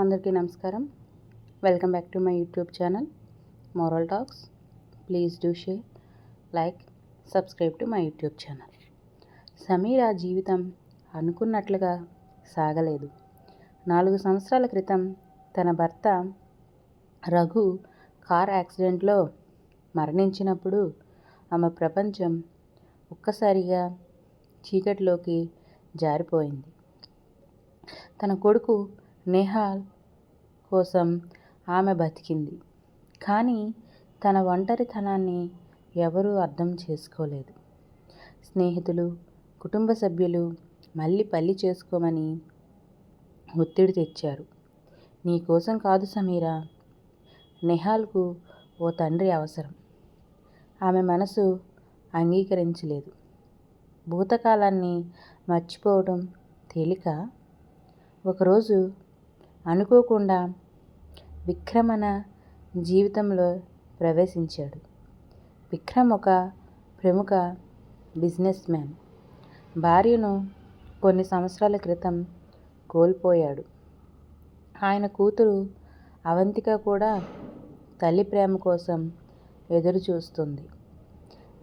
అందరికీ నమస్కారం. Welcome back to my YouTube channel moral talks please do share like subscribe to my YouTube channel Sameera జీవితం అనుకున్నట్లుగా సాగలేదు. నాలుగు సంవత్సరాల క్రితం తన భర్త రఘు కార్ యాక్సిడెంట్లో మరణించినప్పుడు ఆమె ప్రపంచం ఒక్కసారిగా చీకటిలోకి జారిపోయింది. తన కొడుకు నేహాల్ కోసం ఆమె బతికింది. కానీ తన ఒంటరితనాన్ని ఎవరూ అర్థం చేసుకోలేదు. స్నేహితులు కుటుంబ సభ్యులు మళ్ళీ పెళ్ళి చేసుకోమని ఒత్తిడి తెచ్చారు. నీ కోసం కాదు సమీరా నెహాల్కు ఓ తండ్రి అవసరం. ఆమె మనసు అంగీకరించలేదు. భూతకాలాన్ని మర్చిపోవడం తేలిక? ఒకరోజు అనుకోకుండా విక్రమణ జీవితంలో ప్రవేశించాడు. విక్రమ్ ఒక ప్రముఖ బిజినెస్ మ్యాన్. భార్యను కొన్ని సంవత్సరాల క్రితం కోల్పోయాడు. ఆయన కూతురు అవంతిక కూడా తల్లి ప్రేమ కోసం ఎదురు చూస్తుంది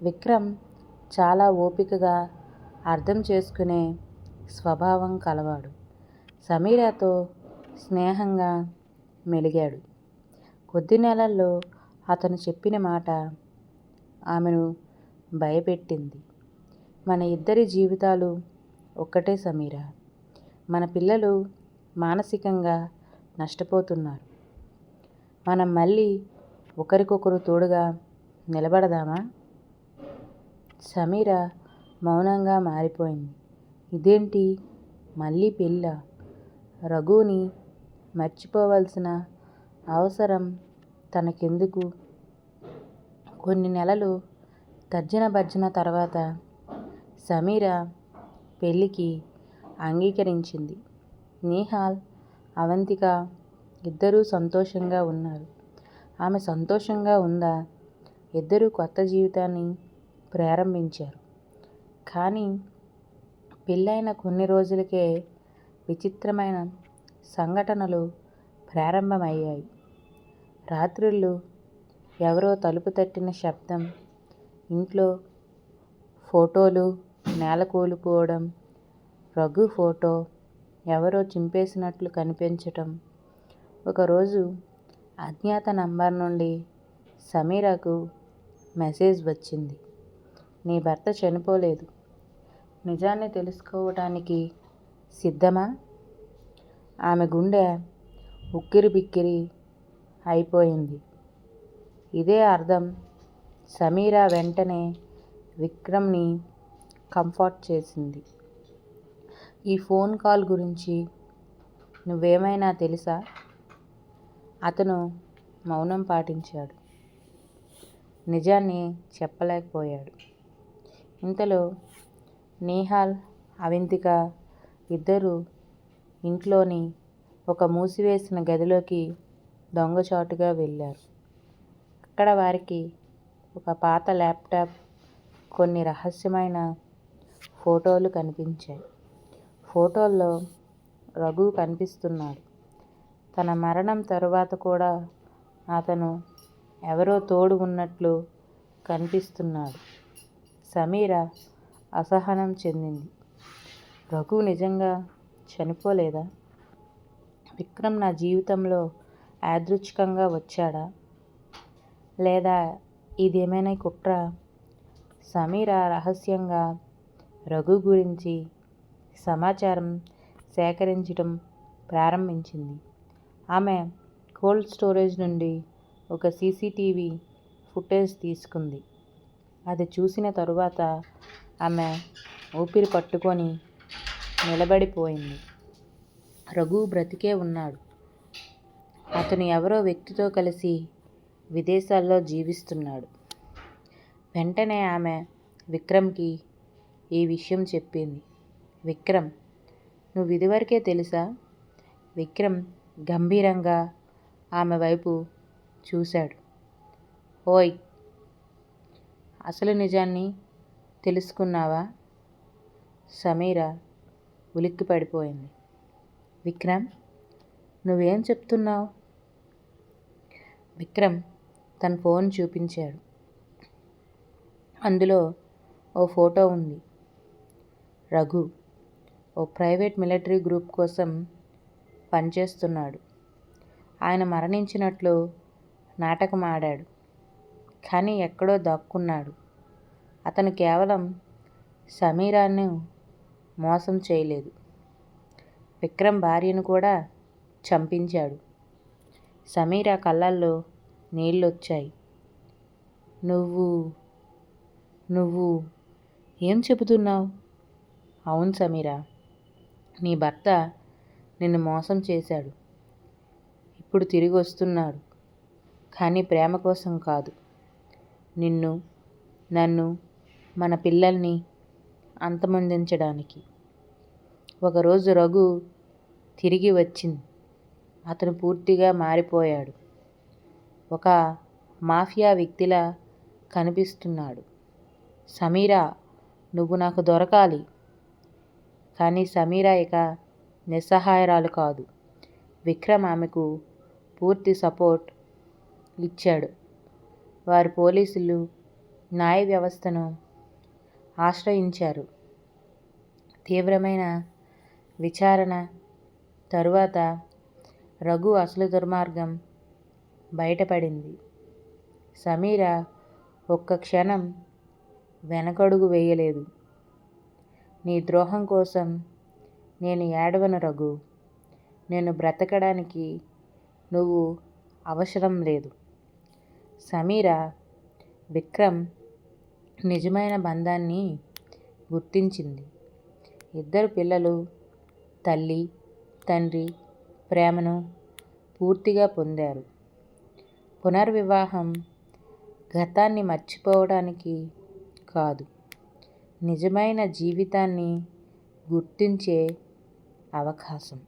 విక్రమ్ చాలా ఓపికగా అర్థం చేసుకునే స్వభావం కలవాడు. సమీరాతో స్నేహంగా మెలిగాడు. కొద్ది నెలల్లో అతను చెప్పిన మాట ఆమెను భయపెట్టింది. మన ఇద్దరి జీవితాలు ఒక్కటే సమీరా. మన పిల్లలు మానసికంగా నష్టపోతున్నారు. మనం మళ్ళీ ఒకరికొకరు తోడుగా నిలబడదామా? సమీర మౌనంగా మారిపోయింది. ఇదేంటి మళ్ళీ పెళ్ళ? రఘుని మర్చిపోవలసిన అవసరం తనకెందుకు? కొన్ని నెలలు తర్జన భర్జన తర్వాత సమీర పెళ్ళికి అంగీకరించింది. నిహాల్ అవంతిక ఇద్దరూ సంతోషంగా ఉన్నారు. ఆమె సంతోషంగా ఉందా? ఇద్దరూ కొత్త జీవితాన్ని ప్రారంభించారు. కానీ పెళ్ళైన కొన్ని రోజులకే విచిత్రమైన సంఘటనలు ప్రారంభమయ్యాయి. రాత్రుళ్ళు ఎవరో తలుపు తట్టిన శబ్దం ఇంట్లో ఫోటోలు నేల కూలిపోవడం రఘు ఫోటో ఎవరో చింపేసినట్లు కనిపించటం. ఒకరోజు అజ్ఞాత నంబర్ నుండి సమీరాకు మెసేజ్ వచ్చింది. నీ భర్త చనిపోలేదు. నిజాన్ని తెలుసుకోవటానికి సిద్ధమా? ఆమె గుండె ఉక్కిరి బిక్కిరి అయిపోయింది. ఇదే అర్థం సమీరా వెంటనే విక్రమ్ని కంఫర్ట్ చేసింది. ఈ ఫోన్ కాల్ గురించి నువ్వేమైనా తెలుసా? అతను మౌనం పాటించాడు. నిజాన్ని చెప్పలేకపోయాడు. ఇంతలో నేహాల్ అవింతిక ఇద్దరు ఇంట్లోని ఒక మూసివేసిన గదిలోకి దొంగచాటుగా వెళ్ళారు. అక్కడ వారికి ఒక పాత ల్యాప్టాప్ కొన్ని రహస్యమైన ఫోటోలు కనిపించాయి. ఫోటోల్లో రఘు కనిపిస్తున్నాడు. తన మరణం తరువాత కూడా అతను ఎవరో తోడు ఉన్నట్లు కనిపిస్తున్నాడు. సమీర అసహనం చెందింది. రఘు నిజంగా చనిపోలేదా? విక్రమ్ నా జీవితంలో యాదృచ్ఛికంగా వచ్చాడా? లేదా ఇదేమైనా కుట్ర? సమీర రహస్యంగా రఘు గురించి సమాచారం సేకరించడం ప్రారంభించింది. ఆమె కోల్డ్ స్టోరేజ్ నుండి ఒక సీసీటీవీ ఫుటేజ్ తీసుకుంది. అది చూసిన తరువాత ఆమె ఊపిరి పట్టుకొని నిలబడిపోయింది. రఘు బ్రతికే ఉన్నాడు. అతను ఎవరో వ్యక్తితో కలిసి విదేశాల్లో జీవిస్తున్నాడు. వెంటనే ఆమె విక్రమ్కి ఈ విషయం చెప్పింది. విక్రమ్ నువ్వు ఇదివరకే తెలుసా విక్రమ్ గంభీరంగా ఆమె వైపు చూశాడు. ఓయ్ అసలు నిజాన్ని తెలుసుకున్నావా? సమీరా ఉలిక్కి పడిపోయింది. విక్రమ్ నువ్వేం చెప్తున్నావు? విక్రమ్ తన ఫోన్ చూపించాడు. అందులో ఓ ఫోటో ఉంది. రఘు ఓ ప్రైవేట్ మిలిటరీ గ్రూప్ కోసం పనిచేస్తున్నాడు. ఆయన మరణించినట్లు నాటకం ఆడాడు. కానీ ఎక్కడో దాక్కున్నాడు. అతను కేవలం సమీరాను మోసం చేయలేదు. విక్రమ్ భార్యను కూడా చంపించాడు. సమీరా కళ్ళల్లో నీళ్ళొచ్చాయి. నువ్వు నువ్వు ఏం చెబుతున్నావు? అవును సమీరా నీ భర్త నిన్ను మోసం చేశాడు. ఇప్పుడు తిరిగి వస్తున్నాడు కానీ ప్రేమ కోసం కాదు. నిన్ను నన్ను మన పిల్లల్ని అంతమొందించడానికి. ఒకరోజు రఘు తిరిగి వచ్చింది. అతను పూర్తిగా మారిపోయాడు. ఒక మాఫియా వ్యక్తిలా కనిపిస్తున్నాడు. సమీరా నువ్వు నాకు దొరకాలి. కానీ సమీరా ఇక నిస్సహాయరాలు కాదు. విక్రమ్ ఆమెకు పూర్తి సపోర్ట్ ఇచ్చాడు. వారు పోలీసులు న్యాయ వ్యవస్థను ఆశ్రయించారు. తీవ్రమైన విచారణ తరువాత రఘు అసలు దుర్మార్గం బయటపడింది. సమీర ఒక్క క్షణం వెనకడుగు వేయలేదు. నీ ద్రోహం కోసం నేను ఏడవను రఘు. నేను బ్రతకడానికి నువ్వు అవసరం లేదు. సమీర విక్రమ్ నిజమైన బంధాన్ని గుర్తించింది. ఇద్దరు పిల్లలు తల్లి తండ్రి ప్రేమను పూర్తిగా పొందారు. పునర్వివాహం గతాన్ని మర్చిపోవడానికి కాదు నిజమైన జీవితాన్ని గుర్తించే అవకాశం.